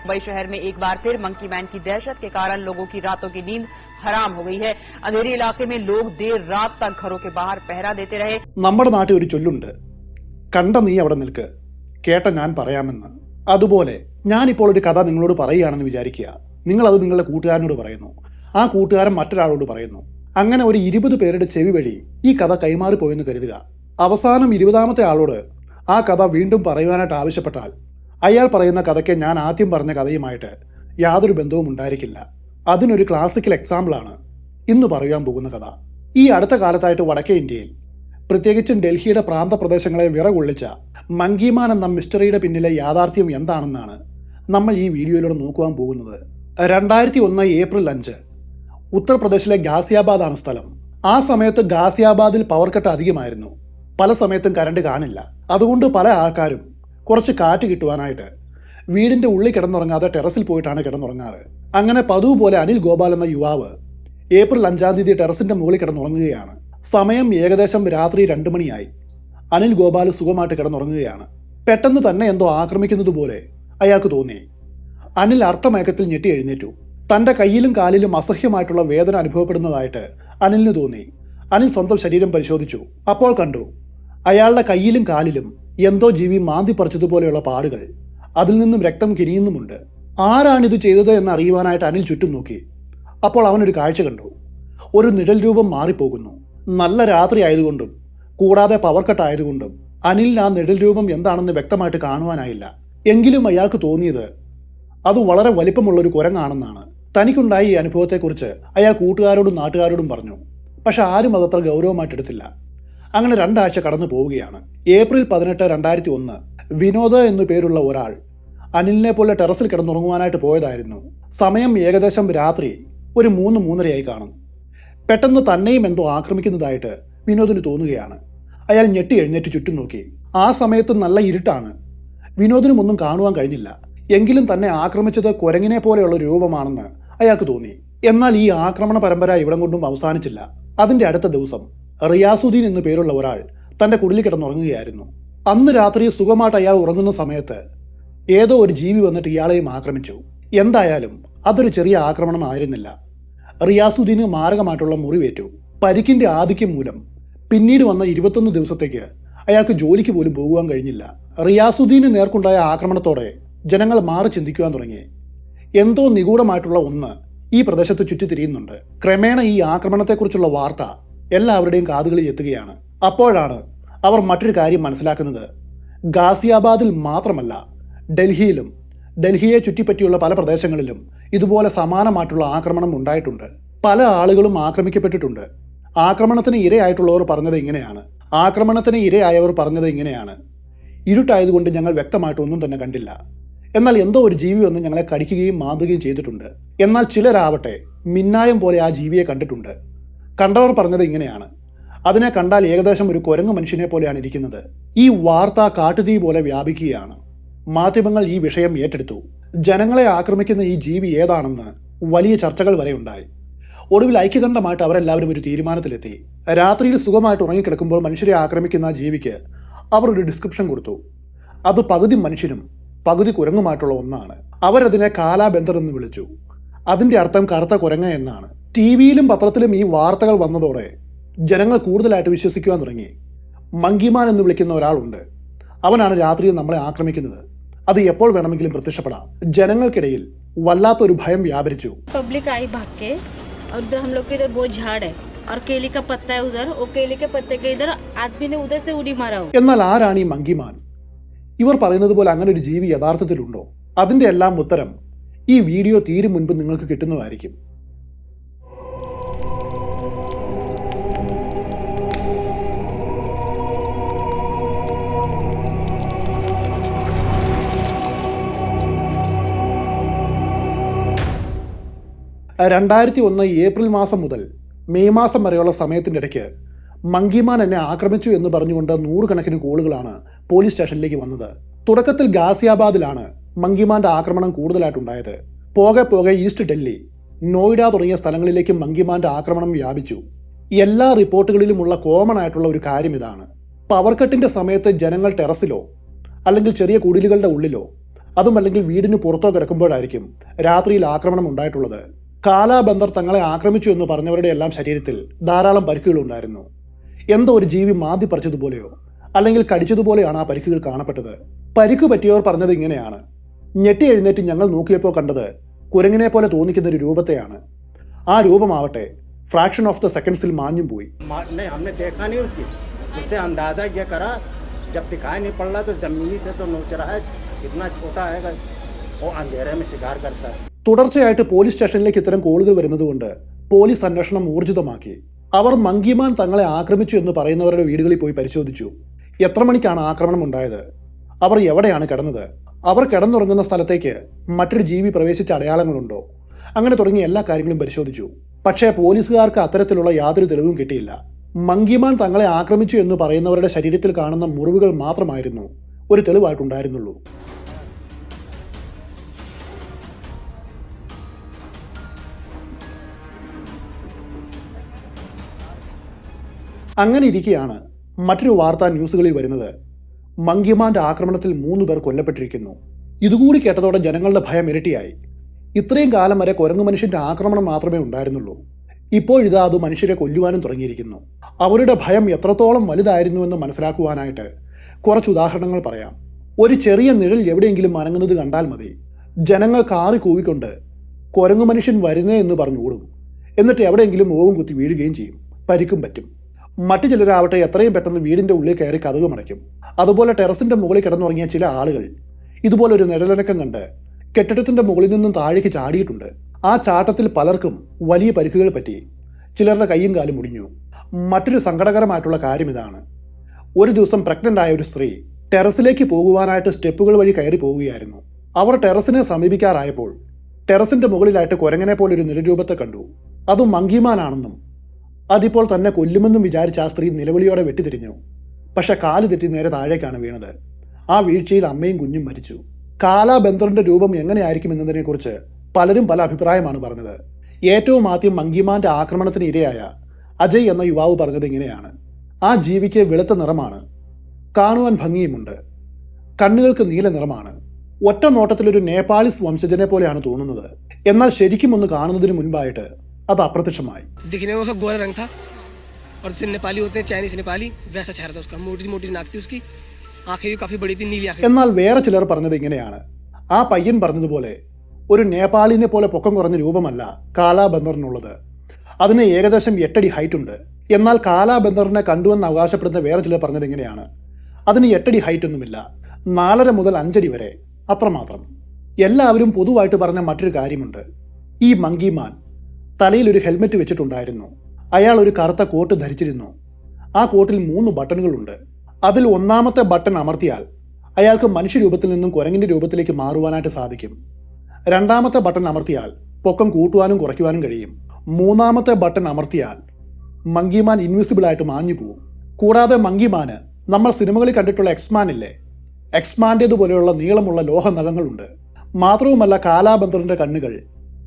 मुंबई शहर में एक बार फिर मंकी मैन की दहशत के कारण लोगों की रातों की नींद हराम हो गई है अंधेरी इलाके में लोग देर रात तक घरों के बाहर पहरा देते रहे നമ്മുടെ നാട്ടിൽ ഒരു ചൊല്ലുണ്ട് കണ്ട നീ അവിടെ നിൽക്ക് കേട്ട ഞാൻ പറയാമെന്ന് അതുപോലെ ഞാനിപ്പോൾ ഒരു കഥ നിങ്ങളോട് പറയുകയാണെന്ന് വിചാരിക്കുക നിങ്ങളത് നിങ്ങളുടെ കൂട്ടുകാരനോട് പറയുന്നു ആ കൂട്ടുകാരൻ മറ്റൊരാളോട് പറയുന്നു അങ്ങനെ ഒരു ഇരുപത് പേരുടെ ചെവി വഴി ഈ കഥ കൈമാറിപ്പോയെന്ന് കരുതുക അവസാനം ഇരുപതാമത്തെ ആളോട് ആ കഥ വീണ്ടും പറയുവാനായിട്ട് ആവശ്യപ്പെട്ടാൽ അയാൾ പറയുന്ന കഥയ്ക്ക് ഞാൻ ആദ്യം പറഞ്ഞ കഥയുമായിട്ട് യാതൊരു ബന്ധവും ഉണ്ടായിരിക്കില്ല. അതിനൊരു ക്ലാസിക്കൽ എക്സാമ്പിളാണ് ഇന്ന് പറയാൻ പോകുന്ന കഥ. ഈ അടുത്ത കാലത്തായിട്ട് വടക്കേ ഇന്ത്യയിൽ പ്രത്യേകിച്ചും ഡൽഹിയുടെ പ്രാന്തപ്രദേശങ്ങളെ വിറകൊള്ളിച്ച മങ്കിമാൻ എന്ന മിസ്റ്ററിയുടെ പിന്നിലെ യാഥാർത്ഥ്യം എന്താണെന്നാണ് നമ്മൾ ഈ വീഡിയോയിലൂടെ നോക്കുവാൻ പോകുന്നത്. രണ്ടായിരത്തി ഒന്ന് ഏപ്രിൽ അഞ്ച് ഉത്തർപ്രദേശിലെ ആണ് സ്ഥലം. ആ സമയത്ത് ഗാസിയാബാദിൽ പവർ കട്ട് അധികമായിരുന്നു. പല സമയത്തും കറണ്ട് കാണില്ല. അതുകൊണ്ട് പല ആൾക്കാരും കുറച്ച് കാറ്റ് കിട്ടുവാനായിട്ട് വീടിന്റെ ഉള്ളിൽ കിടന്നുറങ്ങാതെ ടെറസിൽ പോയിട്ടാണ് കിടന്നുറങ്ങാറ്. അങ്ങനെ പതിവ് പോലെ അനിൽ ഗോപാൽ എന്ന യുവാവ് ഏപ്രിൽ അഞ്ചാം തീയതി ടെറസിന്റെ മുകളിൽ കിടന്നുറങ്ങുകയാണ്. സമയം ഏകദേശം രാത്രി രണ്ട് മണിയായി. അനിൽ ഗോപാൽ സുഖമായിട്ട് കിടന്നുറങ്ങുകയാണ്. പെട്ടെന്ന് തന്നെ എന്തോ ആക്രമിക്കുന്നത് പോലെ അയാൾക്ക് തോന്നി. അനിൽ അർത്ഥമയക്കത്തിൽ ഞെട്ടി എഴുന്നേറ്റു. തന്റെ കയ്യിലും കാലിലും അസഹ്യമായിട്ടുള്ള വേദന അനുഭവപ്പെടുന്നതായിട്ട് അനിലിന് തോന്നി. അനിൽ സ്വന്തം ശരീരം പരിശോധിച്ചു. അപ്പോൾ കണ്ടു. അയാളുടെ കയ്യിലും കാലിലും എന്തോ ജീവി മാന്തി പറിച്ചതുപോലെയുള്ള പാടുകൾ. അതിൽ നിന്നും രക്തം കിരിയുന്നുമുണ്ട്. ആരാണിത് ചെയ്തത് എന്ന് അറിയുവാനായിട്ട് അനിൽ ചുറ്റും നോക്കി. അപ്പോൾ അവനൊരു കാഴ്ച കണ്ടു. ഒരു നിഴൽ രൂപം മാറിപ്പോകുന്നു. നല്ല രാത്രി ആയതുകൊണ്ടും കൂടാതെ പവർ കട്ട് ആയതുകൊണ്ടും അനിലിന് ആ നിഴൽ രൂപം എന്താണെന്ന് വ്യക്തമായിട്ട് കാണുവാനായില്ല. എങ്കിലും അയാൾക്ക് തോന്നിയത് അത് വളരെ വലിപ്പമുള്ള ഒരു കുരങ്ങാണെന്നാണ്. തനിക്കുണ്ടായ ഈ അനുഭവത്തെക്കുറിച്ച് അയാൾ കൂട്ടുകാരോടും നാട്ടുകാരോടും പറഞ്ഞു. പക്ഷെ ആരും അതത്ര ഗൗരവമായിട്ട് എടുത്തില്ല അങ്ങനെ രണ്ടാഴ്ച കടന്നു പോവുകയാണ്. ഏപ്രിൽ പതിനെട്ട് രണ്ടായിരത്തി ഒന്ന് വിനോദ എന്നു പേരുള്ള ഒരാൾ അനിലിനെ പോലെ ടെറസിൽ കിടന്നുറങ്ങുവാനായിട്ട് പോയതായിരുന്നു. സമയം ഏകദേശം രാത്രി ഒരു മൂന്ന് മൂന്നരയായി കാണും. പെട്ടെന്ന് തന്നെയും എന്തോ ആക്രമിക്കുന്നതായിട്ട് വിനോദിന് തോന്നുകയാണ്. അയാൾ ഞെട്ടി എഴുന്നേറ്റ് ചുറ്റും നോക്കി. ആ സമയത്ത് നല്ല ഇരുട്ടാണ്. വിനോദിനും ഒന്നും കാണുവാൻ കഴിഞ്ഞില്ല. എങ്കിലും തന്നെ ആക്രമിച്ചത് കുരങ്ങിനെ പോലെയുള്ള രൂപമാണെന്ന് അയാൾക്ക് തോന്നി. എന്നാൽ ഈ ആക്രമണ പരമ്പര ഇവിടം കൊണ്ടും അവസാനിച്ചില്ല. അതിന്റെ അടുത്ത ദിവസം റിയാസുദ്ദീൻ എന്നു പേരുള്ള ഒരാൾ തന്റെ കുടിലിൽ കിടന്നുറങ്ങുകയായിരുന്നു. അന്ന് രാത്രി സുഖമായിട്ട് അയാൾ ഉറങ്ങുന്ന സമയത്ത് ഏതോ ഒരു ജീവി വന്നിട്ട് ഇയാളെയും ആക്രമിച്ചു. എന്തായാലും അതൊരു ചെറിയ ആക്രമണം ആയിരുന്നില്ല. റിയാസുദ്ദീന് മാരകമായിട്ടുള്ള മുറിവേറ്റു. പരിക്കിന്റെ ആധിക്യം മൂലം പിന്നീട് വന്ന ഇരുപത്തൊന്ന് ദിവസത്തേക്ക് അയാൾക്ക് ജോലിക്ക് പോലും പോകുവാൻ കഴിഞ്ഞില്ല. റിയാസുദ്ദീന് നേർക്കുണ്ടായ ആക്രമണത്തോടെ ജനങ്ങൾ മാറി ചിന്തിക്കുവാൻ തുടങ്ങി. എന്തോ നിഗൂഢമായിട്ടുള്ള ഒന്ന് ഈ പ്രദേശത്ത് ചുറ്റിത്തിരിയുന്നുണ്ട്. ക്രമേണ ഈ ആക്രമണത്തെക്കുറിച്ചുള്ള വാർത്ത എല്ലാവരുടെയും കാതുകളിൽ എത്തുകയാണ്. അപ്പോഴാണ് അവർ മറ്റൊരു കാര്യം മനസ്സിലാക്കുന്നത്. ഗാസിയാബാദിൽ മാത്രമല്ല ഡൽഹിയിലും ഡൽഹിയെ ചുറ്റിപ്പറ്റിയുള്ള പല പ്രദേശങ്ങളിലും ഇതുപോലെ സമാനമായിട്ടുള്ള ആക്രമണം ഉണ്ടായിട്ടുണ്ട്. പല ആളുകളും ആക്രമിക്കപ്പെട്ടിട്ടുണ്ട്. ആക്രമണത്തിന് ഇരയായിട്ടുള്ളവർ പറഞ്ഞത് ഇങ്ങനെയാണ്. ആക്രമണത്തിന് ഇരയായവർ പറഞ്ഞത് ഇങ്ങനെയാണ്. ഇരുട്ടായതുകൊണ്ട് ഞങ്ങൾ വ്യക്തമായിട്ടൊന്നും തന്നെ കണ്ടില്ല. എന്നാൽ എന്തോ ഒരു ജീവി ഒന്ന് ഞങ്ങളെ കടിക്കുകയും മാന്തുകയും ചെയ്തിട്ടുണ്ട്. എന്നാൽ ചിലരാവട്ടെ മിന്നായം പോലെ ആ ജീവിയെ കണ്ടിട്ടുണ്ട്. കണ്ടവർ പറഞ്ഞത് ഇങ്ങനെയാണ്. അതിനെ കണ്ടാൽ ഏകദേശം ഒരു കുരങ്ങ് മനുഷ്യനെ പോലെയാണ് ഇരിക്കുന്നത്. ഈ വാർത്ത കാട്ടുതീ പോലെ വ്യാപിക്കുകയാണ്. മാധ്യമങ്ങൾ ഈ വിഷയം ഏറ്റെടുത്തു. ജനങ്ങളെ ആക്രമിക്കുന്ന ഈ ജീവി ഏതാണെന്ന് വലിയ ചർച്ചകൾ വരെ ഉണ്ടായി. ഒടുവിൽ ഐക്യകണ്ഠമായിട്ട് അവരെല്ലാവരും ഒരു തീരുമാനത്തിലെത്തി. രാത്രിയിൽ സുഖമായിട്ട് ഉറങ്ങിക്കിടക്കുമ്പോൾ മനുഷ്യരെ ആക്രമിക്കുന്ന ജീവിക്ക് അവർ ഒരു ഡിസ്ക്രിപ്ഷൻ കൊടുത്തു. അത് പകുതി മനുഷ്യനും പകുതി കുരങ്ങുമായിട്ടുള്ള ഒന്നാണ്. അവരതിനെ കാലാബന്ധർ എന്ന് വിളിച്ചു. അതിന്റെ അർത്ഥം കറുത്ത കുരങ്ങ എന്നാണ്. ടി വിയിലും പത്രത്തിലും ഈ വാർത്തകൾ വന്നതോടെ ജനങ്ങൾ കൂടുതലായിട്ട് വിശ്വസിക്കുവാൻ തുടങ്ങി മങ്കിമാൻ എന്ന് വിളിക്കുന്ന ഒരാളുണ്ട് അവനാണ് രാത്രിയിൽ നമ്മളെ ആക്രമിക്കുന്നത് അത് എപ്പോൾ വേണമെങ്കിലും പ്രത്യക്ഷപ്പെടാം ജനങ്ങൾക്കിടയിൽ വല്ലാത്തൊരു ഭയം വ്യാപരിച്ചു पब्लिक आई भाग के और उधर हम लोग के इधर बहुत झाड़ है और केले का पत्ता है उधर और केले के पत्ते के इधर आदमी ने उधर से उड़ी मारा हो എന്നാൽ ആരാണ് ഈ മങ്കിമാൻ ഇവർ പറയുന്നത് പോലെ അങ്ങനെ ഒരു ജീവി യഥാർത്ഥത്തിലുണ്ടോ അതിന്റെ എല്ലാം ഉത്തരം ഈ വീഡിയോ തീരും മുൻപ് നിങ്ങൾക്ക് കിട്ടുന്നതായിരിക്കും രണ്ടായിരത്തി ഒന്ന് ഏപ്രിൽ മാസം മുതൽ മെയ് മാസം വരെയുള്ള സമയത്തിന്റെ ഇടയ്ക്ക് മങ്കിമാൻ എന്നെ ആക്രമിച്ചു എന്ന് പറഞ്ഞുകൊണ്ട് നൂറുകണക്കിന് കോളുകളാണ് പോലീസ് സ്റ്റേഷനിലേക്ക് വന്നത്. തുടക്കത്തിൽ ഗാസിയാബാദിലാണ് മങ്കിമാന്റെ ആക്രമണം കൂടുതലായിട്ടുണ്ടായത്. പോകെ പോകെ ഈസ്റ്റ് ഡൽഹി നോയിഡ തുടങ്ങിയ സ്ഥലങ്ങളിലേക്കും മങ്കിമാന്റെ ആക്രമണം വ്യാപിച്ചു. എല്ലാ റിപ്പോർട്ടുകളിലുമുള്ള കോമൺ ആയിട്ടുള്ള ഒരു കാര്യം ഇതാണ്. പവർ കട്ടിന്റെ സമയത്ത് ജനങ്ങൾ ടെറസിലോ അല്ലെങ്കിൽ ചെറിയ കുടിലുകളുടെ ഉള്ളിലോ അതും അല്ലെങ്കിൽ വീടിന് പുറത്തോ കിടക്കുമ്പോഴായിരിക്കും രാത്രിയിൽ ആക്രമണം ഉണ്ടായിട്ടുള്ളത്. കാലാബന്ധർ തങ്ങളെ ആക്രമിച്ചു എന്ന് പറഞ്ഞവരുടെ എല്ലാം ശരീരത്തിൽ ധാരാളം പരിക്കുകൾ ഉണ്ടായിരുന്നു എന്തോ ഒരു ജീവി മാന്തി പറിച്ചതുപോലെയോ അല്ലെങ്കിൽ കടിച്ചതുപോലെയാണ് ആ പരിക്കുകൾ കാണപ്പെട്ടത് പരിക്ക് പറ്റിയവർ പറഞ്ഞത് ഇങ്ങനെയാണ് ഞെട്ടി എഴുന്നേറ്റ് ഞങ്ങൾ നോക്കിയപ്പോൾ കണ്ടത് കുരങ്ങിനെ പോലെ തോന്നിക്കുന്ന ഒരു രൂപത്തെയാണ് ആ രൂപമാവട്ടെ ഫ്രാക്ഷൻ ഓഫ് ദ സെക്കൻഡ്സിൽ മാഞ്ഞും പോയി मा- नहीं हमने देखा नहीं उसकी उससे अंदाज़ा ये करा जब दिखाई नहीं पड़ रहा तो ज़मीनी से तो नोच रहा है इतना छोटा है कि वो अंधेरे में शिकार करता है തുടർച്ചയായിട്ട് പോലീസ് സ്റ്റേഷനിലേക്ക് ഇത്തരം കോളുകൾ വരുന്നതുകൊണ്ട് പോലീസ് അന്വേഷണം ഊർജിതമാക്കി. അവർ മങ്കിമാൻ തങ്ങളെ ആക്രമിച്ചു എന്ന് പറയുന്നവരുടെ വീടുകളിൽ പോയി പരിശോധിച്ചു. എത്ര മണിക്കാണ് ആക്രമണം ഉണ്ടായത്? അവർ എവിടെയാണ് കിടന്നത്? അവർ കിടന്നുറങ്ങുന്ന സ്ഥലത്തേക്ക് മറ്റൊരു ജീവി പ്രവേശിച്ച അടയാളങ്ങളുണ്ടോ? അങ്ങനെ തുടങ്ങിയ എല്ലാ കാര്യങ്ങളും പരിശോധിച്ചു. പക്ഷേ പോലീസുകാർക്ക് അത്തരത്തിലുള്ള യാതൊരു തെളിവും കിട്ടിയില്ല. മങ്കിമാൻ തങ്ങളെ ആക്രമിച്ചു എന്ന് പറയുന്നവരുടെ ശരീരത്തിൽ കാണുന്ന മുറിവുകൾ മാത്രമായിരുന്നു. ഒരു തെളിവായിട്ടുണ്ടായിരുന്നുള്ളൂ. അങ്ങനെ ഇരിക്കെയാണ് മറ്റൊരു വാർത്താ ന്യൂസുകളിൽ വരുന്നത്. മങ്കിമാന്റെ ആക്രമണത്തിൽ മൂന്ന് പേർ കൊല്ലപ്പെട്ടിരിക്കുന്നു. ഇതുകൂടി കേട്ടതോടെ ജനങ്ങളുടെ ഭയം ഇരട്ടിയായി. ഇത്രയും കാലം വരെ കുരങ്ങു മനുഷ്യന്റെ ആക്രമണം മാത്രമേ ഉണ്ടായിരുന്നുള്ളൂ. ഇപ്പോഴിതാ അത് മനുഷ്യരെ കൊല്ലുവാനും തുടങ്ങിയിരിക്കുന്നു. അവരുടെ ഭയം എത്രത്തോളം വലുതായിരുന്നുവെന്ന് മനസ്സിലാക്കുവാനായിട്ട് കുറച്ച് ഉദാഹരണങ്ങൾ പറയാം. ഒരു ചെറിയ നിഴൽ എവിടെയെങ്കിലും അനങ്ങുന്നത് കണ്ടാൽ മതി. ജനങ്ങൾ കാറി കൂവിക്കൊണ്ട് കുരങ്ങു മനുഷ്യൻ വരുന്നേ എന്ന് പറഞ്ഞു ഓടും. എന്നിട്ട് എവിടെയെങ്കിലും ഓവും കുത്തി വീഴുകയും ചെയ്യും. പരിക്കും പറ്റും. മറ്റു ചിലരാവട്ടെ എത്രയും പെട്ടെന്ന് വീടിന്റെ ഉള്ളിൽ കയറി കഥക് മടയ്ക്കും അതുപോലെ ടെറസിന്റെ മുകളിൽ കിടന്നുറങ്ങിയ ചില ആളുകൾ. ഇതുപോലെ ഒരു നിഴലനക്കം കണ്ട് കെട്ടിടത്തിന്റെ മുകളിൽ നിന്നും താഴേക്ക് ചാടിയിട്ടുണ്ട്. ആ ചാട്ടത്തിൽ പലർക്കും വലിയ പരിക്കുകൾ പറ്റി. ചിലരുടെ കൈയും കാലും മുടിഞ്ഞു. മറ്റൊരു സങ്കടകരമായിട്ടുള്ള കാര്യം ഇതാണ്. ഒരു ദിവസം പ്രഗ്നന്റ് ആയ ഒരു സ്ത്രീ ടെറസിലേക്ക് പോകുവാനായിട്ട് സ്റ്റെപ്പുകൾ വഴി കയറി പോവുകയായിരുന്നു. അവർ ടെറസിനെ സമീപിക്കാറായപ്പോൾ ടെറസിന്റെ മുകളിലായിട്ട് കുരങ്ങനെ പോലെ ഒരു നിലരൂപത്തെ കണ്ടു. അതും മങ്കിമാനാണെന്നും അതിപ്പോൾ തന്നെ കൊല്ലുമെന്നും വിചാരിച്ച ആ സ്ത്രീ നിലവിളിയോടെ വെട്ടിത്തിരിഞ്ഞു. പക്ഷെ കാൽ തെറ്റി നേരെ താഴേക്കാണ് വീണത്. ആ വീഴ്ചയിൽ അമ്മയും കുഞ്ഞും മരിച്ചു. കാലാബന്ധറിന്റെ രൂപം എങ്ങനെയായിരിക്കും എന്നതിനെക്കുറിച്ച് പലരും പല അഭിപ്രായമാണ് പറഞ്ഞത്. ഏറ്റവും ആദ്യം മങ്കിമാന്റെ ആക്രമണത്തിന് ഇരയായ അജയ് എന്ന യുവാവ് പറഞ്ഞത് ഇങ്ങനെയാണ്. ആ ജീവിക്ക് വെളുത്ത നിറമാണ്. കാണുവാൻ ഭംഗിയുമുണ്ട്. കണ്ണുകൾക്ക് നീല നിറമാണ്. ഒറ്റ നോട്ടത്തിൽ ഒരു നേപ്പാളിസ് വംശജനെ പോലെയാണ് തോന്നുന്നത്. എന്നാൽ ശരിക്കും ഒന്ന് കാണുന്നതിന് മുൻപായിട്ട് അത് അപ്രത്യക്ഷമായി दिखने में उसका गोरा रंग था और जैसे नेपाली होते हैं चाइनीज नेपाली वैसा चेहरा था उसका मोटी मोटी नाक थी उसकी आंखें भी काफी बड़ी थी नीली आंखें എന്നാൽ വേറെ ചിലർ പറഞ്ഞത് ഇങ്ങനെയാണ് ആ പയ്യൻ പറഞ്ഞതുപോലെ ഒരു നേപ്പാളിനെ പോലെ പൊക്കം കുറഞ്ഞ രൂപമല്ല കാലാബന്ധറിനുള്ളത് അതിന് ഏകദേശം എട്ടടി ഹൈറ്റ് ഉണ്ട് എന്നാൽ കാലാബന്ധറിനെ കണ്ടുവെന്ന് അവകാശപ്പെടുന്ന വേറെ ചിലർ പറഞ്ഞത് ഇങ്ങനെയാണ് അതിന് എട്ടടി ഹൈറ്റ് ഒന്നുമില്ല നാലര മുതൽ അഞ്ചടി വരെ അത്രമാത്രം എല്ലാവരും പൊതുവായിട്ട് പറഞ്ഞ മറ്റൊരു കാര്യമുണ്ട് ഈ മങ്കിമാൻ തലയിൽ ഒരു ഹെൽമെറ്റ് വെച്ചിട്ടുണ്ടായിരുന്നു. അയാൾ ഒരു കറുത്ത കോട്ട് ധരിച്ചിരുന്നു. ആ കോട്ടിൽ മൂന്ന് ബട്ടണുകളുണ്ട്. അതിൽ ഒന്നാമത്തെ ബട്ടൺ അമർത്തിയാൽ അയാൾക്ക് മനുഷ്യരൂപത്തിൽ നിന്നും കുരങ്ങിന്റെ രൂപത്തിലേക്ക് മാറുവാനായിട്ട് സാധിക്കും. രണ്ടാമത്തെ ബട്ടൺ അമർത്തിയാൽ പൊക്കം കൂട്ടുവാനും കുറയ്ക്കുവാനും കഴിയും. മൂന്നാമത്തെ ബട്ടൺ അമർത്തിയാൽ മങ്കിമാൻ ഇൻവിസിബിൾ ആയിട്ട് മാഞ്ഞു പോകും കൂടാതെ മങ്കിമാന് നമ്മൾ സിനിമകളിൽ കണ്ടിട്ടുള്ള എക്സ്മാൻ ഇല്ലേ? എക്സ്മാന്റേതുപോലെയുള്ള നീളമുള്ള ലോഹ നഖങ്ങളുണ്ട് മാത്രവുമല്ല കാലാബന്ധറിന്റെ കണ്ണുകൾ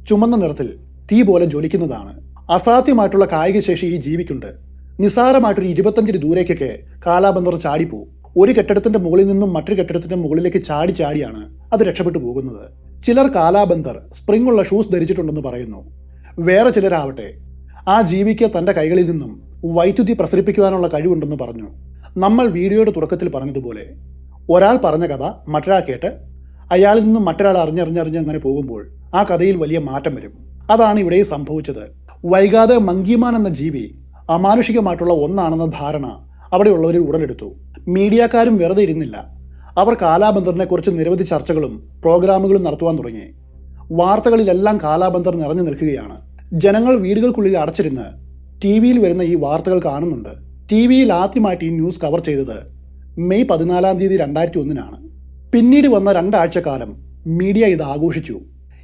ചുമന്ന നിറത്തിൽ തീ പോലെ ജ്വലിക്കുന്നതാണ്. അസാധ്യമായിട്ടുള്ള കായിക ശേഷി ഈ ജീവിക്കുണ്ട്. നിസാരമായിട്ടൊരു ഇരുപത്തഞ്ചിന് ദൂരേക്കൊക്കെ കാലാബന്ധർ ചാടിപ്പോവും. ഒരു കെട്ടിടത്തിന്റെ മുകളിൽ നിന്നും മറ്റൊരു കെട്ടിടത്തിന്റെ മുകളിലേക്ക് ചാടി ചാടിയാണ് അത് രക്ഷപ്പെട്ടു പോകുന്നത്. ചിലർ കാലാബന്ധർ സ്പ്രിംഗ് ഉള്ള ഷൂസ് ധരിച്ചിട്ടുണ്ടെന്ന് പറയുന്നു. വേറെ ചിലരാവട്ടെ ആ ജീവിക്ക് തന്റെ കൈകളിൽ നിന്നും വൈദ്യുതി പ്രസരിപ്പിക്കുവാനുള്ള കഴിവുണ്ടെന്ന് പറഞ്ഞു. നമ്മൾ വീഡിയോയുടെ തുടക്കത്തിൽ പറഞ്ഞതുപോലെ ഒരാൾ പറഞ്ഞ കഥ മറ്റൊരാൾ കേട്ട് അയാളിൽ നിന്നും മറ്റൊരാൾ അറിഞ്ഞറിഞ്ഞറിഞ്ഞ് അങ്ങനെ പോകുമ്പോൾ ആ കഥയിൽ വലിയ മാറ്റം വരും. അതാണ് ഇവിടെ സംഭവിച്ചത്. വൈകാതെ മങ്കിമാൻ എന്ന ജീവി അമാനുഷികമായിട്ടുള്ള ഒന്നാണെന്ന ധാരണ അവിടെയുള്ളവരിൽ ഉടലെടുത്തു. മീഡിയക്കാരും വെറുതെ ഇരുന്നില്ല. അവർ കാലാബന്ധറിനെ കുറിച്ച് നിരവധി ചർച്ചകളും പ്രോഗ്രാമുകളും നടത്തുവാൻ തുടങ്ങി. വാർത്തകളിലെല്ലാം കാലാബന്ധർ നിറഞ്ഞു നിൽക്കുകയാണ്. ജനങ്ങൾ വീടുകൾക്കുള്ളിൽ അടച്ചിരുന്ന് ടി വിയിൽ വരുന്ന ഈ വാർത്തകൾ കാണുന്നുണ്ട്. ടി വിയിൽ ആദ്യമായിട്ട് ഈ ന്യൂസ് കവർ ചെയ്തത് മെയ് പതിനാലാം തീയതി രണ്ടായിരത്തി ഒന്നിനാണ്. പിന്നീട് വന്ന രണ്ടാഴ്ചക്കാലം മീഡിയ ഇത് ആഘോഷിച്ചു.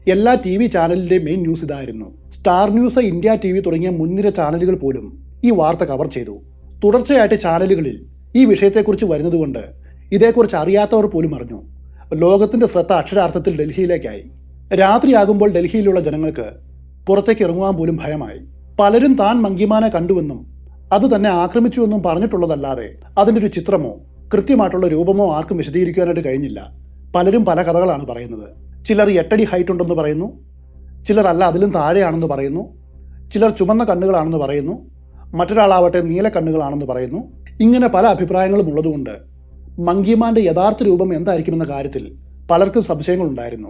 എല്ലാ ടി വി ചാനലിന്റെയും മെയിൻ ന്യൂസ് ഇതായിരുന്നു. Star News India T V തുടങ്ങിയ മുൻനിര ചാനലുകൾ പോലും ഈ വാർത്ത കവർ ചെയ്തു. തുടർച്ചയായിട്ട് ചാനലുകളിൽ ഈ വിഷയത്തെക്കുറിച്ച് വരുന്നതുകൊണ്ട് ഇതേക്കുറിച്ച് അറിയാത്തവർ പോലും അറിഞ്ഞു. ലോകത്തിന്റെ ശ്രദ്ധ അക്ഷരാർത്ഥത്തിൽ ഡൽഹിയിലേക്കായി. രാത്രിയാകുമ്പോൾ ഡൽഹിയിലുള്ള ജനങ്ങൾക്ക് പുറത്തേക്ക് ഇറങ്ങുവാൻ പോലും ഭയമായി. പലരും താൻ മങ്കിമാനെ കണ്ടുവെന്നും അത് തന്നെ ആക്രമിച്ചുവെന്നും പറഞ്ഞിട്ടുള്ളതല്ലാതെ അതിന്റെ ഒരു ചിത്രമോ കൃത്യമായിട്ടുള്ള രൂപമോ ആർക്കും വിശദീകരിക്കാനായിട്ട് കഴിഞ്ഞില്ല. പലരും പല കഥകളാണ് പറയുന്നത്. ചിലർ എട്ടടി ഹൈറ്റ് ഉണ്ടെന്ന് പറയുന്നു. ചിലർ അല്ല അതിലും താഴെയാണെന്ന് പറയുന്നു. ചിലർ ചുമന്ന കണ്ണുകളാണെന്ന് പറയുന്നു. മറ്റൊരാളാവട്ടെ നീല കണ്ണുകളാണെന്ന് പറയുന്നു. ഇങ്ങനെ പല അഭിപ്രായങ്ങളും ഉള്ളതുകൊണ്ട് മങ്കിമാന്റെ യഥാർത്ഥ രൂപം എന്തായിരിക്കുമെന്ന കാര്യത്തിൽ പലർക്കും സംശയങ്ങൾ ഉണ്ടായിരുന്നു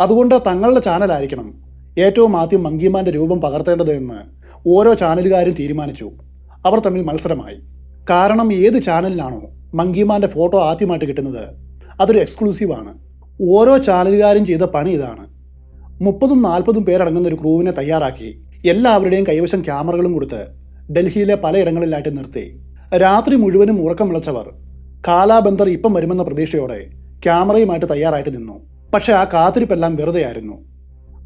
അതുകൊണ്ട് തങ്ങളുടെ ചാനലായിരിക്കണം ഏറ്റവും ആദ്യം മങ്കിമാന്റെ രൂപം പകർത്തേണ്ടതെന്ന് ഓരോ ചാനലുകാരും തീരുമാനിച്ചു. അവർ തമ്മിൽ മത്സരമായി. കാരണം ഏത് ചാനലിലാണോ മങ്കിമാന്റെ ഫോട്ടോ ആദ്യമായിട്ട് കിട്ടുന്നത് അതൊരു എക്സ്ക്ലൂസീവാണ് ഓരോ ചാനലുകാരും ചെയ്ത പണി ഇതാണ്. മുപ്പതും നാൽപ്പതും പേരടങ്ങുന്ന ഒരു ക്രൂവിനെ തയ്യാറാക്കി എല്ലാവരുടെയും കൈവശം ക്യാമറകളും കൊടുത്ത് ഡൽഹിയിലെ പലയിടങ്ങളിലായിട്ട് നിർത്തി. രാത്രി മുഴുവനും ഉറക്കം വിളച്ചവർ കാലാബന്ധർ ഇപ്പം വരുമെന്ന പ്രതീക്ഷയോടെ ക്യാമറയുമായിട്ട് തയ്യാറായിട്ട് നിന്നു. പക്ഷേ ആ കാത്തിരിപ്പെല്ലാം വെറുതെയായിരുന്നു.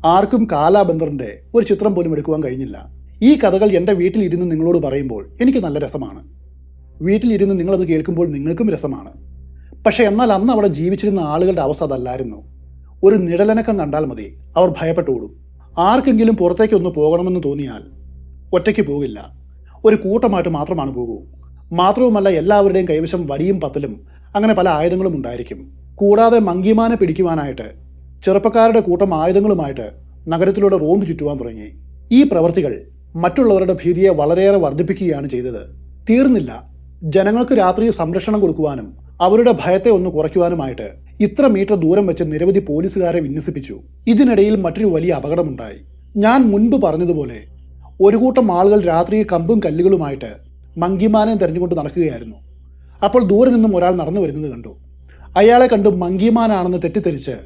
ആർക്കും കാലാബന്ധറിന്റെ ഒരു ചിത്രം പോലും എടുക്കുവാൻ കഴിഞ്ഞില്ല. ഈ കഥകൾ എന്റെ വീട്ടിലിരുന്ന് നിങ്ങളോട് പറയുമ്പോൾ എനിക്ക് നല്ല രസമാണ്. വീട്ടിലിരുന്ന് നിങ്ങളത് കേൾക്കുമ്പോൾ നിങ്ങൾക്കും രസമാണ്. പക്ഷേ എന്നാൽ അന്ന് അവിടെ ജീവിച്ചിരുന്ന ആളുകളുടെ അവസ്ഥ അതല്ലായിരുന്നു. ഒരു നിഴലനക്കം കണ്ടാൽ മതി. അവർ ഭയപ്പെട്ടോടും ആർക്കെങ്കിലും പുറത്തേക്ക് ഒന്ന് പോകണമെന്ന് തോന്നിയാൽ ഒറ്റയ്ക്ക് പോകില്ല. ഒരു കൂട്ടമായിട്ട് മാത്രമാണ് പോകൂ. മാത്രവുമല്ല എല്ലാവരുടെയും കൈവശം വടിയും പത്തലും അങ്ങനെ പല ആയുധങ്ങളും ഉണ്ടായിരിക്കും. കൂടാതെ മങ്കിമാനെ പിടിക്കുവാനായിട്ട് ചെറുപ്പക്കാരുടെ കൂട്ടം ആയുധങ്ങളുമായിട്ട് നഗരത്തിലൂടെ റോന്ത് ചുറ്റുവാൻ തുടങ്ങി. ഈ പ്രവൃത്തികൾ മറ്റുള്ളവരുടെ ഭീതിയെ വളരെയേറെ വർദ്ധിപ്പിക്കുകയാണ് ചെയ്തത്. തീർന്നില്ല. ജനങ്ങൾക്ക് രാത്രി സംരക്ഷണം കൊടുക്കുവാനും അവരുടെ ഭയത്തെ ഒന്ന് കുറയ്ക്കുവാനുമായിട്ട് ഇത്ര മീറ്റർ ദൂരം വെച്ച് നിരവധി പോലീസുകാരെ വിന്യസിപ്പിച്ചു. ഇതിനിടയിൽ മറ്റൊരു വലിയ അപകടമുണ്ടായി. ഞാൻ മുൻപ് പറഞ്ഞതുപോലെ ഒരു കൂട്ടം ആളുകൾ രാത്രി കമ്പും കല്ലുകളുമായിട്ട് മങ്കിമാനെ തെരഞ്ഞുകൊണ്ട് നടക്കുകയായിരുന്നു. അപ്പോൾ ദൂരെ നിന്നും ഒരാൾ നടന്നു വരുന്നത് കണ്ടു. അയാളെ കണ്ട് മങ്കിമാനാണെന്ന് തെറ്റിദ്ധരിച്ച്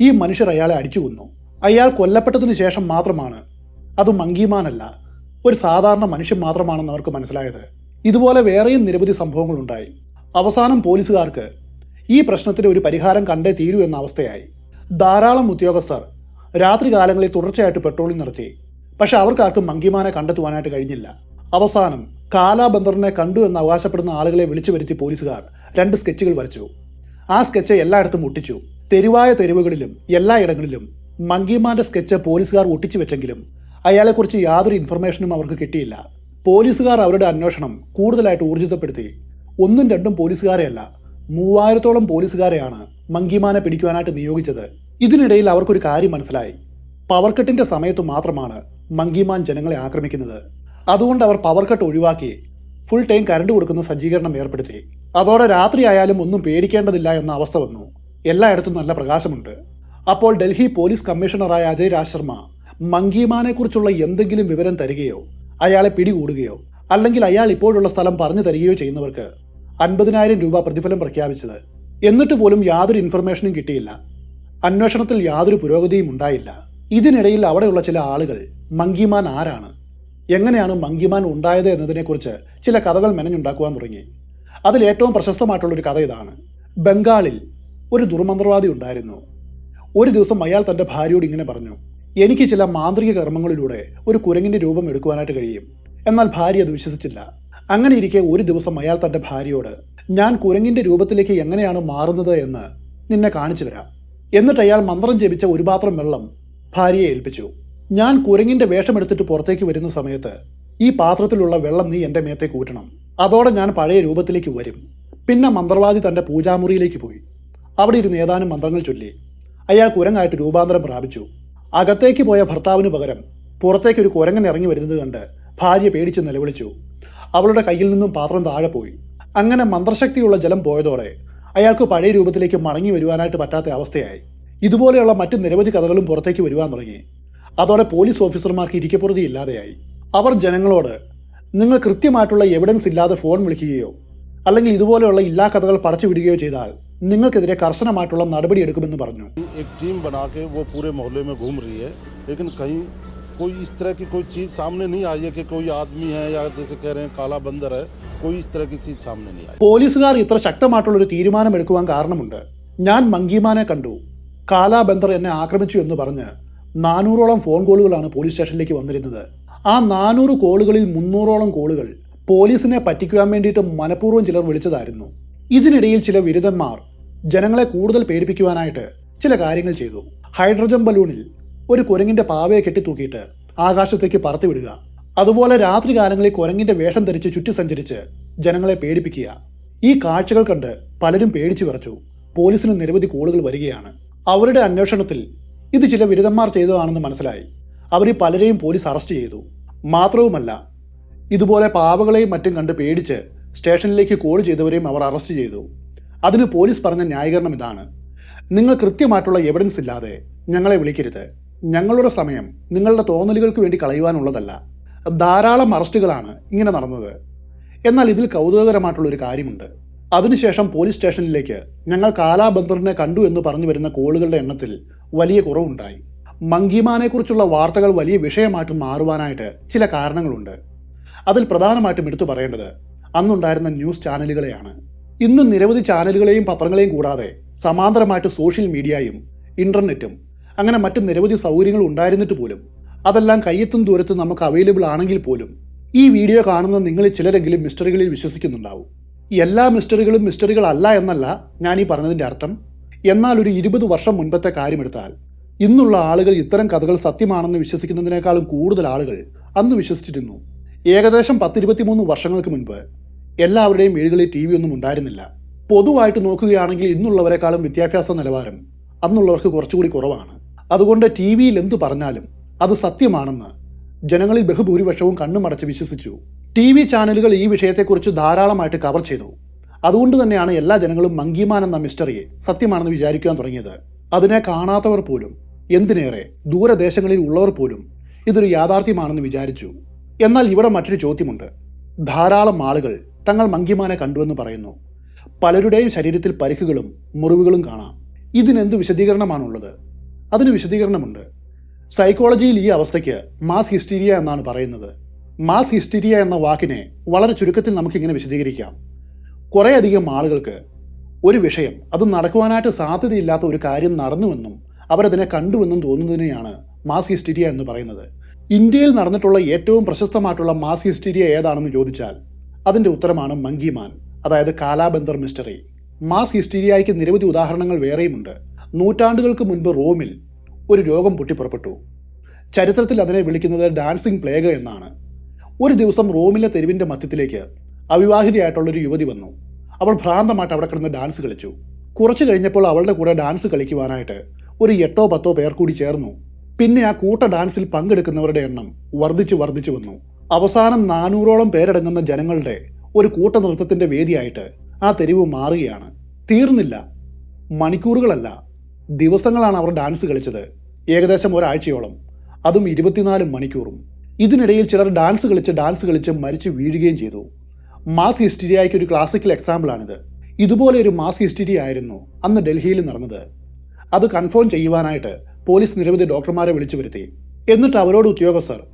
ഈ മനുഷ്യർ അയാളെ അടിച്ചു കൊന്നു. അയാൾ കൊല്ലപ്പെട്ടതിന് ശേഷം മാത്രമാണ്. അത് മങ്കിമാനല്ല ഒരു സാധാരണ മനുഷ്യൻ മാത്രമാണെന്ന് അവർക്ക് മനസ്സിലായത്. ഇതുപോലെ വേറെയും നിരവധി സംഭവങ്ങളുണ്ടായി. അവസാനം പോലീസുകാർക്ക് ഈ പ്രശ്നത്തിന് ഒരു പരിഹാരം കണ്ടേ തീരൂ എന്ന അവസ്ഥയായി. ധാരാളം ഉദ്യോഗസ്ഥർ രാത്രികാലങ്ങളിൽ തുടർച്ചയായിട്ട് പെട്രോളിംഗ് നടത്തി. പക്ഷെ അവർക്കാർക്കും മങ്കിമാനെ കണ്ടെത്തുവാനായിട്ട് കഴിഞ്ഞില്ല. അവസാനം കാലാബന്ദറിനെ കണ്ടു എന്ന് അവകാശപ്പെടുന്ന ആളുകളെ വിളിച്ചു വരുത്തി പോലീസുകാർ രണ്ട് സ്കെച്ചുകൾ വരച്ചു. ആ സ്കെച്ച് എല്ലായിടത്തും ഒട്ടിച്ചു. തെരുവായ തെരുവുകളിലും എല്ലായിടങ്ങളിലും മങ്കിമാന്റെ സ്കെച്ച് പോലീസുകാർ ഒട്ടിച്ചു വെച്ചെങ്കിലും അയാളെക്കുറിച്ച് യാതൊരു ഇൻഫർമേഷനും അവർക്ക് കിട്ടിയില്ല. പോലീസുകാർ അവരുടെ അന്വേഷണം കൂടുതലായിട്ട് ഊർജിതപ്പെടുത്തി. ഒന്നും രണ്ടും പോലീസുകാരെയല്ല മൂവായിരത്തോളം പോലീസുകാരെയാണ് മങ്കിമാനെ പിടിക്കുവാനായിട്ട് നിയോഗിച്ചത്. ഇതിനിടയിൽ അവർക്കൊരു കാര്യം മനസ്സിലായി. പവർ കട്ടിന്റെ സമയത്ത് മാത്രമാണ് മങ്കിമാൻ ജനങ്ങളെ ആക്രമിക്കുന്നത്. അതുകൊണ്ട് അവർ പവർ കട്ട് ഒഴിവാക്കി ഫുൾ ടൈം കരണ്ട് കൊടുക്കുന്ന സജ്ജീകരണം ഏർപ്പെടുത്തി. അതോടെ രാത്രി ആയാലും ഒന്നും പേടിക്കേണ്ടതില്ല എന്ന അവസ്ഥ വന്നു. എല്ലായിടത്തും നല്ല പ്രകാശമുണ്ട്. അപ്പോൾ ഡൽഹി പോലീസ് കമ്മീഷണറായ അജയ് രാജ് ശർമ്മ മങ്കിമാനെ കുറിച്ചുള്ള എന്തെങ്കിലും വിവരം തരികയോ അയാളെ പിടികൂടുകയോ അല്ലെങ്കിൽ അയാൾ ഇപ്പോഴുള്ള സ്ഥലം പറഞ്ഞു തരികയോ ചെയ്യുന്നവർക്ക് അൻപതിനായിരം രൂപ പ്രതിഫലം പ്രഖ്യാപിച്ചത്. എന്നിട്ട് പോലും യാതൊരു ഇൻഫർമേഷനും കിട്ടിയില്ല. അന്വേഷണത്തിൽ യാതൊരു പുരോഗതിയും ഉണ്ടായില്ല. ഇതിനിടയിൽ അവിടെയുള്ള ചില ആളുകൾ മങ്കിമാൻ ആരാണ്? എങ്ങനെയാണ് മങ്കിമാൻ ഉണ്ടായത് എന്നതിനെക്കുറിച്ച് ചില കഥകൾ മെനഞ്ഞുണ്ടാക്കുവാൻ തുടങ്ങി. അതിൽ ഏറ്റവും പ്രശസ്തമായിട്ടുള്ള ഒരു കഥ ഇതാണ്. ബംഗാളിൽ ഒരു ദുർമന്ത്രവാദി ഉണ്ടായിരുന്നു. ഒരു ദിവസം അയാൾ തന്റെ ഭാര്യയോട് ഇങ്ങനെ പറഞ്ഞു എനിക്ക് ചില മാന്ത്രിക കർമ്മങ്ങളിലൂടെ ഒരു കുരങ്ങിന്റെ രൂപം എടുക്കുവാനായിട്ട് കഴിയും. എന്നാൽ ഭാര്യ അത് വിശ്വസിച്ചില്ല. അങ്ങനെ ഇരിക്കെ ഒരു ദിവസം അയാൾ തന്റെ ഭാര്യയോട് ഞാൻ കുരങ്ങിന്റെ രൂപത്തിലേക്ക് എങ്ങനെയാണ് മാറുന്നത് എന്ന് നിന്നെ കാണിച്ചു തരാം. എന്നിട്ട് അയാൾ മന്ത്രം ജപിച്ച ഒരു പാത്രം വെള്ളം ഭാര്യയെ ഏൽപ്പിച്ചു. ഞാൻ കുരങ്ങിന്റെ വേഷമെടുത്തിട്ട് പുറത്തേക്ക് വരുന്ന സമയത്ത് ഈ പാത്രത്തിലുള്ള വെള്ളം നീ എന്റെ മേത്തേക്ക് ഊറ്റണം അതോടെ ഞാൻ പഴയ രൂപത്തിലേക്ക് വരും. പിന്നെ മന്ത്രവാദി തന്റെ പൂജാമുറിയിലേക്ക് പോയി. അവിടെ ഇരുന്ന് ഏതാനും മന്ത്രങ്ങൾ ചൊല്ലി. അയാൾ കുരങ്ങായിട്ട് രൂപാന്തരം പ്രാപിച്ചു. അകത്തേക്ക് പോയ ഭർത്താവിന് പകരം പുറത്തേക്ക് ഒരു കുരങ്ങൻ ഇറങ്ങി വരുന്നത് കണ്ട് ഭാര്യ പേടിച്ച് നിലവിളിച്ചു. അവളുടെ കയ്യിൽ നിന്നും പാത്രം താഴെ പോയി. അങ്ങനെ മന്ത്രശക്തിയുള്ള ജലം പോയതോടെ അയാൾക്ക് പഴയ രൂപത്തിലേക്ക് മടങ്ങി വരുവാനായിട്ട് പറ്റാത്ത അവസ്ഥയായി. ഇതുപോലെയുള്ള മറ്റ് നിരവധി കഥകളും പുറത്തേക്ക് വരുവാൻ തുടങ്ങി. അതോടെ പോലീസ് ഓഫീസർമാർക്ക് ഇരിക്കപ്പുറതി ഇല്ലാതെയായി. അവർ ജനങ്ങളോട് നിങ്ങൾ കൃത്യമായിട്ടുള്ള എവിഡൻസ് ഇല്ലാതെ ഫോൺ വിളിക്കുകയോ അല്ലെങ്കിൽ ഇതുപോലെയുള്ള ഇല്ലാ കഥകൾ പടച്ചു വിടുകയോ ചെയ്താൽ നിങ്ങൾക്കെതിരെ കർശനമായിട്ടുള്ള നടപടി എടുക്കുമെന്ന് പറഞ്ഞു एक टीम बना के वो पूरे मोहल्ले में घूम रही है लेकिन कहीं कोई इस तरह की कोई चीज़ सामने नहीं आई है कि कोई आदमी है या जैसे कह रहे हैं काला बंदर है कोई इस तरह की चीज़ सामने नहीं आई പോലീസുകാർ ഇത്ര ശക്തമായിട്ടുള്ള ഒരു തീരുമാനമെടുക്കുവാൻ കാരണമുണ്ട് ഞാൻ മങ്കിമാനെ കണ്ടു കാലാബന്ദർ എന്നെ ആക്രമിച്ചു എന്ന് പറഞ്ഞ് നാനൂറോളം ഫോൺ കോളുകളാണ് പോലീസ് സ്റ്റേഷനിലേക്ക് വന്നിരുന്നത് ആ നാനൂറ് കോളുകളിൽ മുന്നൂറോളം കോളുകൾ പോലീസിനെ പറ്റിക്കുവാൻ വേണ്ടിയിട്ട് മനഃപൂർവ്വം ചിലർ വിളിച്ചതായിരുന്നു ഇതിനിടയിൽ ചില വിരുദ്ധന്മാർ ജനങ്ങളെ കൂടുതൽ പേടിപ്പിക്കുവാനായിട്ട് ചില കാര്യങ്ങൾ ചെയ്തു. ഹൈഡ്രജൻ ബലൂണിൽ ഒരു കുരങ്ങിന്റെ പാവയെ കെട്ടിത്തൂക്കിയിട്ട് ആകാശത്തേക്ക് പറത്തിവിടുക. അതുപോലെ രാത്രികാലങ്ങളിൽ കുരങ്ങിന്റെ വേഷം ധരിച്ച് ചുറ്റി സഞ്ചരിച്ച് ജനങ്ങളെ പേടിപ്പിക്കുക. ഈ കാഴ്ചകൾ കണ്ട് പലരും പേടിച്ചു വിറച്ചു. പോലീസിന് നിരവധി കോളുകൾ വരികയാണ്. അവരുടെ അന്വേഷണത്തിൽ ഇത് ചില ബിരുദന്മാർ ചെയ്തതാണെന്ന് മനസ്സിലായി. അവർ പലരെയും പോലീസ് അറസ്റ്റ് ചെയ്തു. മാത്രവുമല്ല ഇതുപോലെ പാവകളെയും മറ്റും കണ്ട് പേടിച്ച് സ്റ്റേഷനിലേക്ക് കോൾ ചെയ്തവരെയും അവർ അറസ്റ്റ് ചെയ്തു. അതിന് പോലീസ് പറഞ്ഞ ന്യായീകരണം ഇതാണ്. നിങ്ങൾ കൃത്യമായിട്ടുള്ള എവിഡൻസ് ഇല്ലാതെ ഞങ്ങളെ വിളിക്കരുത്. ഞങ്ങളുടെ സമയം നിങ്ങളുടെ തോന്നലുകൾക്ക് വേണ്ടി കളയുവാനുള്ളതല്ല. ധാരാളം അറസ്റ്റുകളാണ് ഇങ്ങനെ നടന്നത്. എന്നാൽ ഇതിൽ കൗതുകകരമായിട്ടുള്ള ഒരു കാര്യമുണ്ട്. അതിനുശേഷം പോലീസ് സ്റ്റേഷനിലേക്ക് ഞങ്ങൾ കാലാബന്ധറിനെ കണ്ടു എന്ന് പറഞ്ഞു വരുന്ന കോളുകളുടെ എണ്ണത്തിൽ വലിയ കുറവുണ്ടായി. മങ്കിമാനെക്കുറിച്ചുള്ള വാർത്തകൾ വലിയ വിഷയമായിട്ട് മാറുവാനായിട്ട് ചില കാരണങ്ങളുണ്ട്. അതിൽ പ്രധാനമായിട്ടും എടുത്തു പറയേണ്ടത് അന്നുണ്ടായിരുന്ന ന്യൂസ് ചാനലുകളെയാണ്. ഇന്നും നിരവധി ചാനലുകളെയും പത്രങ്ങളെയും കൂടാതെ സമാന്തരമായിട്ട് സോഷ്യൽ മീഡിയയും ഇന്റർനെറ്റും അങ്ങനെ മറ്റ് നിരവധി സൗകര്യങ്ങൾ ഉണ്ടായിരുന്നിട്ട് പോലും അതെല്ലാം കയ്യെത്തും ദൂരത്ത് നമുക്ക് അവൈലബിൾ ആണെങ്കിൽ പോലും ഈ വീഡിയോ കാണുന്ന നിങ്ങളിൽ ചിലരെങ്കിലും മിസ്റ്ററികളിൽ വിശ്വസിക്കുന്നുണ്ടാവും. എല്ലാ മിസ്റ്ററികളും മിസ്റ്ററികളല്ല എന്നല്ല ഞാൻ ഈ പറഞ്ഞതിന്റെ അർത്ഥം. എന്നാൽ ഒരു ഇരുപത് വർഷം മുൻപത്തെ കാര്യമെടുത്താൽ ഇന്നുള്ള ആളുകൾ ഇത്തരം കഥകൾ സത്യമാണെന്ന് വിശ്വസിക്കുന്നതിനേക്കാളും കൂടുതൽ ആളുകൾ അന്ന് വിശ്വസിച്ചിരുന്നു. ഏകദേശം പത്തിരുപത്തിമൂന്ന് വർഷങ്ങൾക്ക് മുൻപ് എല്ലാവരുടെയും വീടുകളിൽ ടി വി ഒന്നും ഉണ്ടായിരുന്നില്ല. പൊതുവായിട്ട് നോക്കുകയാണെങ്കിൽ ഇന്നുള്ളവരെക്കാളും വിദ്യാഭ്യാസ നിലവാരം അന്നുള്ളവർക്ക് കുറച്ചുകൂടി കുറവാണ്. അതുകൊണ്ട് ടി വിയിൽ എന്തു പറഞ്ഞാലും അത് സത്യമാണെന്ന് ജനങ്ങളിൽ ബഹുഭൂരിപക്ഷവും കണ്ണുമടച്ച് വിശ്വസിച്ചു. ടി വി ചാനലുകൾ ഈ വിഷയത്തെക്കുറിച്ച് ധാരാളമായിട്ട് കവർ ചെയ്തു. അതുകൊണ്ട് തന്നെയാണ് എല്ലാ ജനങ്ങളും മങ്കിമാൻ എന്ന മിസ്റ്ററിയെ സത്യമാണെന്ന് വിചാരിക്കാൻ തുടങ്ങിയത്. അതിനെ കാണാത്തവർ പോലും എന്തിനേറെ ദൂരദേശങ്ങളിൽ ഉള്ളവർ പോലും ഇതൊരു യാഥാർത്ഥ്യമാണെന്ന് വിചാരിച്ചു. എന്നാൽ ഇവിടെ മറ്റൊരു ചോദ്യമുണ്ട്. ധാരാളം ആളുകൾ തങ്ങൾ മങ്കിമാനെ കണ്ടുവെന്ന് പറയുന്നു. പലരുടെയും ശരീരത്തിൽ പരിക്കുകളും മുറിവുകളും കാണാം. ഇതിനെന്ത് വിശദീകരണമാണുള്ളത്? അതിന് വിശദീകരണമുണ്ട്. സൈക്കോളജിയിൽ ഈ അവസ്ഥയ്ക്ക് മാസ് ഹിസ്റ്റീരിയ എന്നാണ് പറയുന്നത്. മാസ് ഹിസ്റ്റീരിയ എന്ന വാക്കിനെ വളരെ ചുരുക്കത്തിൽ നമുക്കിങ്ങനെ വിശദീകരിക്കാം. കുറേയധികം ആളുകൾക്ക് ഒരു വിഷയം അത് നടക്കുവാനായിട്ട് സാധ്യതയില്ലാത്ത ഒരു കാര്യം നടന്നുവെന്നും അവരതിനെ കണ്ടുവെന്നും തോന്നുന്നതിനെയാണ് മാസ് ഹിസ്റ്റീരിയ എന്ന് പറയുന്നത്. ഇന്ത്യയിൽ നടന്നിട്ടുള്ള ഏറ്റവും പ്രശസ്തമായിട്ടുള്ള മാസ് ഹിസ്റ്റീരിയ ഏതാണെന്ന് ചോദിച്ചാൽ അതിന്റെ ഉത്തരമാണ് മങ്കിമാൻ അതായത് കാലാബന്ധർ മിസ്റ്ററി. മാസ് ഹിസ്റ്റീരിയയ്ക്ക് നിരവധി ഉദാഹരണങ്ങൾ വേറെയുമുണ്ട്. നൂറ്റാണ്ടുകൾക്ക് മുൻപ് റോമിൽ ഒരു രോഗം പൊട്ടിപ്പുറപ്പെട്ടു. ചരിത്രത്തിൽ അതിനെ വിളിക്കുന്നത് ഡാൻസിംഗ് പ്ലേഗ് എന്നാണ്. ഒരു ദിവസം റോമിലെ തെരുവിന്റെ മധ്യത്തിലേക്ക് അവിവാഹിതയായിട്ടുള്ളൊരു യുവതി വന്നു. അവൾ ഭ്രാന്തമായിട്ട് അവിടെ കിടന്ന് ഡാൻസ് കളിച്ചു. കുറച്ചു കഴിഞ്ഞപ്പോൾ അവളുടെ കൂടെ ഡാൻസ് കളിക്കുവാനായിട്ട് ഒരു എട്ടോ പത്തോ പേർ കൂടി ചേർന്നു. പിന്നെ ആ കൂട്ട ഡാൻസിൽ പങ്കെടുക്കുന്നവരുടെ എണ്ണം വർദ്ധിച്ചു വർദ്ധിച്ചു വന്നു. അവസാനം നാനൂറോളം പേരടങ്ങുന്ന ജനങ്ങളുടെ ഒരു കൂട്ട നൃത്തത്തിന്റെ വേദിയായിട്ട് ആ തെരുവ് മാറുകയാണ്. തീർന്നില്ല. മണിക്കൂറുകളല്ല. ദിവസങ്ങളാണ് അവർ ഡാൻസ് കളിച്ചത്. ഏകദേശം ഒരാഴ്ചയോളം. അതും ഇരുപത്തിനാല് മണിക്കൂറും. ഇതിനിടയിൽ ചിലർ ഡാൻസ് കളിച്ച് ഡാൻസ് കളിച്ച് മരിച്ചു വീഴുകയും ചെയ്തു. മാസ് ഹിസ്റ്റീരിയയ്ക്ക് ഒരു ക്ലാസിക്കൽ എക്സാമ്പിളാണിത് ഇതുപോലെ ഒരു മാസ് ഹിസ്റ്റീരിയ ആയിരുന്നു അന്ന് ഡൽഹിയിൽ നടന്നത്. അത് കൺഫേം ചെയ്യുവാനായിട്ട് പോലീസ് നിരവധി ഡോക്ടർമാരെ വിളിച്ചു വരുത്തി. എന്നിട്ട് അവരോട് ഉദ്യോഗസ്ഥർ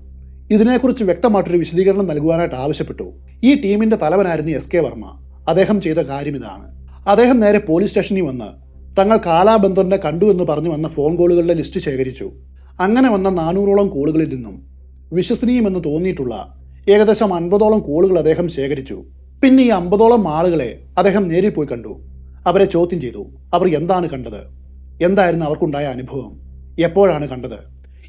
ഇതിനെക്കുറിച്ച് വ്യക്തമായിട്ടൊരു വിശദീകരണം നൽകുവാനായിട്ട് ആവശ്യപ്പെട്ടു. ഈ ടീമിന്റെ തലവനായിരുന്നു എസ് കെ വർമ്മ. അദ്ദേഹം ചെയ്ത കാര്യം ഇതാണ്. അദ്ദേഹം നേരെ പോലീസ് സ്റ്റേഷനിൽ വന്ന് തങ്ങൾ കാലാബന്ധറിനെ കണ്ടു എന്ന് പറഞ്ഞു വന്ന ഫോൺ കോളുകളുടെ ലിസ്റ്റ് ശേഖരിച്ചു. അങ്ങനെ വന്ന നാനൂറോളം കോളുകളിൽ നിന്നും വിശ്വസനീയമെന്ന് തോന്നിയിട്ടുള്ള ഏകദേശം അൻപതോളം കോളുകൾ അദ്ദേഹം ശേഖരിച്ചു. പിന്നെ ഈ അമ്പതോളം ആളുകളെ അദ്ദേഹം നേരിൽ പോയി കണ്ടു. അവരെ ചോദ്യം ചെയ്തു. അവർ എന്താണ് കണ്ടത്? എന്തായിരുന്നു അവർക്കുണ്ടായ അനുഭവം? എപ്പോഴാണ് കണ്ടത്?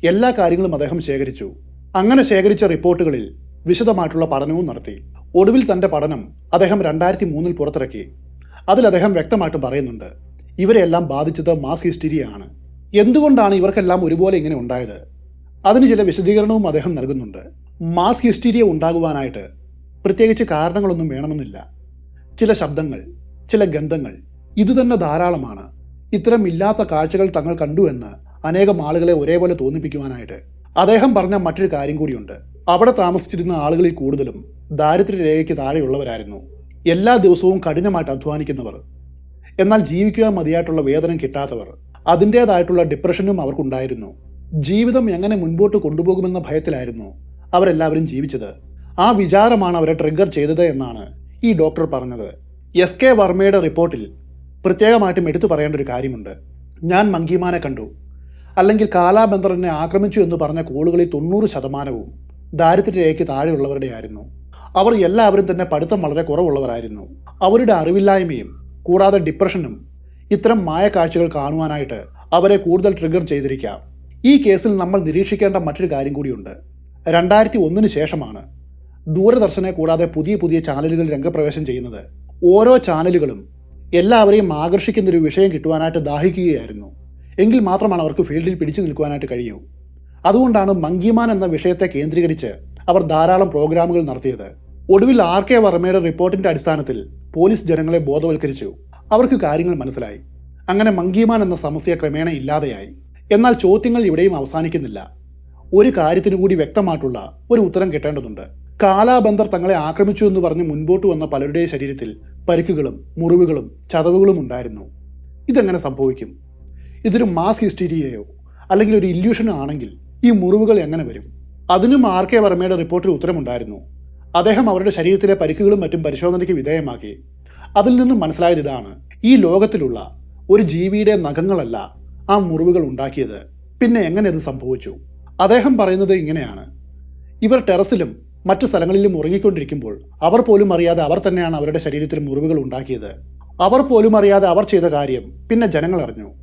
എല്ലാ കാര്യങ്ങളും അദ്ദേഹം ശേഖരിച്ചു. അങ്ങനെ ശേഖരിച്ച റിപ്പോർട്ടുകളിൽ വിശദമായിട്ടുള്ള പഠനവും നടത്തി. ഒടുവിൽ തന്റെ പഠനം അദ്ദേഹം രണ്ടായിരത്തി മൂന്നിൽ പുറത്തിറക്കി. അതിൽ അദ്ദേഹം വ്യക്തമായിട്ടും പറയുന്നുണ്ട് ഇവരെല്ലാം ബാധിച്ചത് മാസ് ഹിസ്റ്റീരിയ ആണ് എന്തുകൊണ്ടാണ് ഇവർക്കെല്ലാം ഒരുപോലെ ഇങ്ങനെ ഉണ്ടായത്? അതിന് ചില വിശദീകരണവും അദ്ദേഹം നൽകുന്നുണ്ട്. മാസ് ഹിസ്റ്റീരിയ ഉണ്ടാകുവാനായിട്ട് പ്രത്യേകിച്ച് കാരണങ്ങളൊന്നും വേണമെന്നില്ല. ചില ശബ്ദങ്ങൾ ചില ഗന്ധങ്ങൾ ഇതുതന്നെ ധാരാളമാണ്. ഇത്തരം ഇല്ലാത്ത കാഴ്ചകൾ തങ്ങൾ കണ്ടു എന്ന് അനേകം ആളുകളെ ഒരേപോലെ തോന്നിപ്പിക്കുവാനായിട്ട്. അദ്ദേഹം പറഞ്ഞ മറ്റൊരു കാര്യം കൂടിയുണ്ട്. അവിടെ താമസിച്ചിരുന്ന ആളുകളിൽ കൂടുതലും ദാരിദ്ര്യരേഖയ്ക്ക് താഴെയുള്ളവരായിരുന്നു. എല്ലാ ദിവസവും കഠിനമായിട്ട് അധ്വാനിക്കുന്നവർ. എന്നാൽ ജീവിക്കുവാൻ മതിയായിട്ടുള്ള വേതനം കിട്ടാത്തവർ. അതിന്റേതായിട്ടുള്ള ഡിപ്രഷനും അവർക്കുണ്ടായിരുന്നു. ജീവിതം എങ്ങനെ മുൻപോട്ട് കൊണ്ടുപോകുമെന്ന ഭയത്തിലായിരുന്നു അവരെല്ലാവരും ജീവിച്ചത്. ആ വിചാരമാണ് അവരെ ട്രിഗർ ചെയ്തത് എന്നാണ് ഈ ഡോക്ടർ പറഞ്ഞത്. എസ് കെ വർമ്മയുടെ റിപ്പോർട്ടിൽ പ്രത്യേകമായിട്ടും എടുത്തു പറയേണ്ട ഒരു കാര്യമുണ്ട്. ഞാൻ മങ്കിമാനെ കണ്ടു. അല്ലെങ്കിൽ കാലാബന്ധറിനെ ആക്രമിച്ചു എന്ന് പറഞ്ഞ കോളുകളിൽ തൊണ്ണൂറ് ശതമാനവും ദാരിദ്ര്യരേഖയ്ക്ക് താഴെയുള്ളവരുടെയായിരുന്നു അവർ എല്ലാവരും തന്നെ പഠിത്തം വളരെ കുറവുള്ളവരായിരുന്നു. അവരുടെ അറിവില്ലായ്മയും കൂടാതെ ഡിപ്രഷനും ഇത്തരം മായക്കാഴ്ചകൾ കാണുവാനായിട്ട് അവരെ കൂടുതൽ ട്രിഗർ ചെയ്തിരിക്കാം. ഈ കേസിൽ നമ്മൾ നിരീക്ഷിക്കേണ്ട മറ്റൊരു കാര്യം കൂടിയുണ്ട്. രണ്ടായിരത്തി ഒന്നിന് ശേഷമാണ് ദൂരദർശനെ കൂടാതെ പുതിയ പുതിയ ചാനലുകൾ രംഗപ്രവേശം ചെയ്യുന്നത്. ഓരോ ചാനലുകളും എല്ലാവരെയും ആകർഷിക്കുന്ന ഒരു വിഷയം കിട്ടുവാനായിട്ട് ദാഹിക്കുകയായിരുന്നു. എങ്കിൽ മാത്രമാണ് അവർക്ക് ഫീൽഡിൽ പിടിച്ചു നിൽക്കുവാനായിട്ട് കഴിയൂ. അതുകൊണ്ടാണ് മങ്കിമാൻ എന്ന വിഷയത്തെ കേന്ദ്രീകരിച്ച് അവർ ധാരാളം പ്രോഗ്രാമുകൾ നടത്തിയത്. ഒടുവിൽ ആർ കെ വർമ്മയുടെ റിപ്പോർട്ടിന്റെ അടിസ്ഥാനത്തിൽ പോലീസ് ജനങ്ങളെ ബോധവൽക്കരിച്ചു. അവർക്ക് കാര്യങ്ങൾ മനസ്സിലായി. അങ്ങനെ മങ്കിമാൻ എന്ന സമസ്യ ക്രമേണ ഇല്ലാതെയായി. എന്നാൽ ചോദ്യങ്ങൾ ഇവിടെയും അവസാനിക്കുന്നില്ല. ഒരു കാര്യത്തിനു കൂടി വ്യക്തമായിട്ടുള്ള ഒരു ഉത്തരം കിട്ടേണ്ടതുണ്ട്. കാലാബന്ധർ തങ്ങളെ ആക്രമിച്ചു എന്ന് പറഞ്ഞ് മുൻപോട്ട് വന്ന പലരുടെയും ശരീരത്തിൽ പരിക്കുകളും മുറിവുകളും ചതവുകളും ഉണ്ടായിരുന്നു. ഇതെങ്ങനെ സംഭവിക്കും? ഇതൊരു മാസ് ഹിസ്റ്റീരിയയോ അല്ലെങ്കിൽ ഒരു ഇല്യൂഷനോ ആണെങ്കിൽ ഈ മുറിവുകൾ എങ്ങനെ വരും? അതിനും ആർ കെ വർമ്മയുടെ റിപ്പോർട്ടിൽ ഉത്തരമുണ്ടായിരുന്നു. അദ്ദേഹം അവരുടെ ശരീരത്തിലെ പരിക്കുകളും മറ്റും പരിശോധനയ്ക്ക് വിധേയമാക്കി. അതിൽ നിന്നും മനസ്സിലായത് ഇതാണ്. ഈ ലോകത്തിലുള്ള ഒരു ജീവിയുടെ നഖങ്ങളല്ല ആ മുറിവുകൾ ഉണ്ടാക്കിയത്. പിന്നെ എങ്ങനെ ഇത് സംഭവിച്ചു? അദ്ദേഹം പറയുന്നത് ഇങ്ങനെയാണ്. ഇവർ ടെറസിലും മറ്റു സ്ഥലങ്ങളിലും ഉറങ്ങിക്കൊണ്ടിരിക്കുമ്പോൾ അവർ പോലും അറിയാതെ അവർ തന്നെയാണ് അവരുടെ ശരീരത്തിൽ മുറിവുകൾ ഉണ്ടാക്കിയത്. അവർ പോലും അറിയാതെ അവർ ചെയ്ത കാര്യം പിന്നെ ജനങ്ങൾ അറിഞ്ഞു.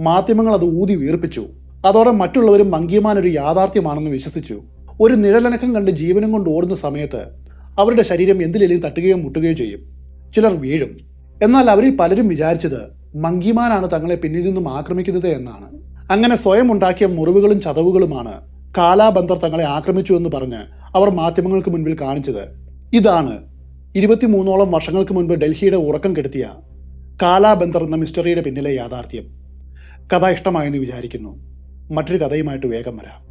മാധ്യമങ്ങൾ അത് ഊതി വീർപ്പിച്ചു. അതോടെ മറ്റുള്ളവരും മങ്കിയമാൻ ഒരു യാഥാർത്ഥ്യമാണെന്ന് വിശ്വസിച്ചു. ഒരു നിഴലനക്കം കണ്ട് ജീവനും കൊണ്ട് ഓടുന്ന സമയത്ത് അവരുടെ ശരീരം എന്തിലേലും തട്ടുകയോ മുട്ടുകയോ ചെയ്യും. ചിലർ വീഴും. എന്നാൽ അവരിൽ പലരും വിചാരിച്ചത് മങ്കിമാനാണ് തങ്ങളെ പിന്നിൽ നിന്നും ആക്രമിക്കുന്നത് എന്നാണ്. അങ്ങനെ സ്വയം ഉണ്ടാക്കിയ മുറിവുകളും ചതവുകളുമാണ് കാലാബന്ധർ തങ്ങളെ ആക്രമിച്ചു എന്ന് പറഞ്ഞ് അവർ മാധ്യമങ്ങൾക്ക് മുൻപിൽ കാണിച്ചത്. ഇതാണ് ഇരുപത്തിമൂന്നോളം വർഷങ്ങൾക്ക് മുൻപ് ഡൽഹിയുടെ ഉറക്കം കെടുത്തിയ കാലാബന്ധർ എന്ന മിസ്റ്ററിയുടെ പിന്നിലെ യാഥാർത്ഥ്യം. കഥ ഇഷ്ടമായെന്ന് വിചാരിക്കുന്നു. മറ്റൊരു കഥയുമായിട്ട് വേഗം വരാം.